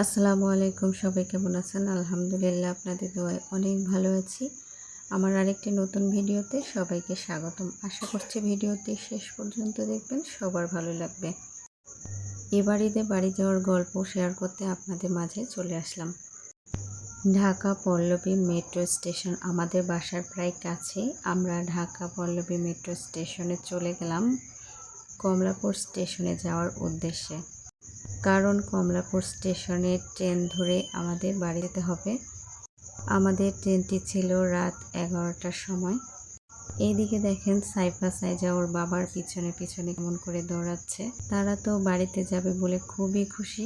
আসসালামু আলাইকুম, সবাই কেমন আছেন? আলহামদুলিল্লাহ আপনাদের দোয়ায় অনেক ভালো আছি। আমার আরেকটি নতুন ভিডিওতে সবাইকে স্বাগতম। আশা করছি ভিডিওটি শেষ পর্যন্ত দেখবেন, সবার ভালো লাগবে। এ বাড়িতে বাড়ি যাওয়ার গল্প শেয়ার করতে আপনাদের মাঝে চলে আসলাম। ঢাকা পল্লবী মেট্রো স্টেশন আমাদের বাসার প্রায় কাছেই। আমরা ঢাকা পল্লবী মেট্রো স্টেশনে চলে গেলাম কমলাপুর স্টেশনে যাওয়ার উদ্দেশ্যে। কারণ কমলাপুর স্টেশনে ট্রেন ধরে আমাদের বাড়ি যেতে হবে। আমাদের ট্রেনটি ছিল রাত এগারোটার সময়। এইদিকে দেখেন সাইফা সাইজা ওর বাবার পিছনে পিছনে কেমন করে দৌড়াচ্ছে। তারা তো বাড়িতে যাবে বলে খুবই খুশি।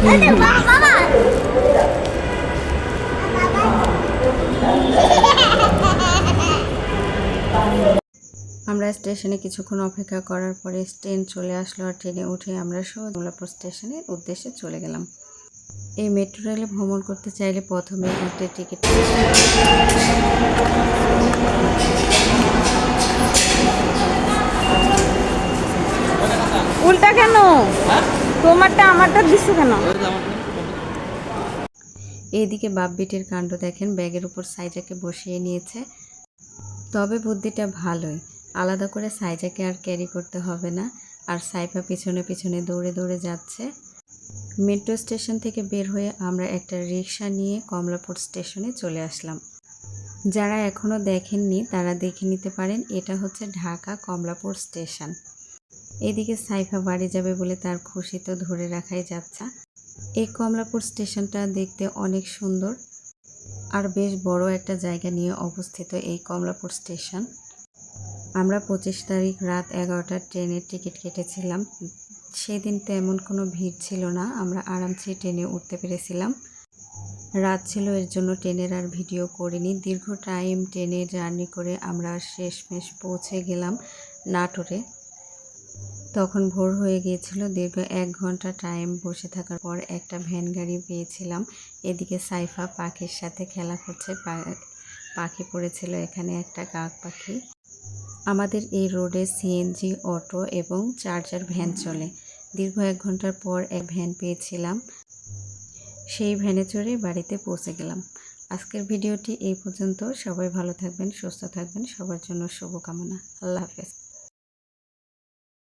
আমরা স্টেশনে কিছুক্ষণ অপেক্ষা করার পরে ট্রেন চলে আসলো আর ট্রেনে উঠে আমরা কমলাপুর স্টেশনের উদ্দেশ্যে চলে গেলাম। এই মেট্রো রেলে ভ্রমণ করতে চাইলে প্রথমে একটা টিকিট উল্টা কেন? তোমারটা আমারটা কেন? এইদিকে বাপবিটের কাণ্ড দেখেন, ব্যাগের উপর সাইজাকে বসিয়ে নিয়েছে। তবে বুদ্ধিটা ভালোই। আলাদা করে সাইজাকে আর ক্যারি করতে হবে না। আর সাইফা পিছনে পিছনে দৌড়ে দৌড়ে যাচ্ছে। মেট্রো স্টেশন থেকে বের হয়ে আমরা একটা রিক্সা নিয়ে কমলাপুর স্টেশনে চলে আসলাম। যারা এখনও দেখেননি, তারা দেখে নিতে পারেন, এটা হচ্ছে ঢাকা কমলাপুর স্টেশন। এদিকে সাইফা বাড়ি যাবে বলে তার খুশি তো ধরে রাখাই যাচ্ছে। এই কমলাপুর স্টেশনটা দেখতে অনেক সুন্দর আর বেশ বড় একটা জায়গা নিয়ে অবস্থিত এই কমলাপুর স্টেশন। আমরা পঁচিশ তারিখ রাত এগারোটার ট্রেনের টিকিট কেটেছিলাম। সেদিন তেমন কোনো ভিড় ছিল না, আমরা আরামসে ট্রেনে উঠতে পেরেছিলাম। রাত ছিল, এর জন্য ট্রেনের আর ভিডিও করিনি। দীর্ঘ টাইম ট্রেনে জার্নি করে আমরা শেষমেশ পৌঁছে গেলাম নাটোরে। তখন ভোর হয়ে গিয়েছিল। দীর্ঘ এক ঘণ্টা টাইম বসে থাকার পর একটা ভ্যান গাড়ি পেয়েছিলাম। এদিকে সাইফা পাখির সাথে খেলা করছে। পাখি পড়েছিল। এখানে একটা কাক পাখি। আমাদের এই রোডে সিএনজি, অটো এবং চার্জার ভ্যান চলে। দীর্ঘ এক ঘণ্টার পর এক ভ্যান পেয়েছিলাম। সেই ভ্যানে চড়ে বাড়িতে পৌঁছে গেলাম। আজকের ভিডিওটি এই পর্যন্ত। সবাই ভালো থাকবেন, সুস্থ থাকবেন। সবার জন্য শুভকামনা। আল্লাহ হাফেজ।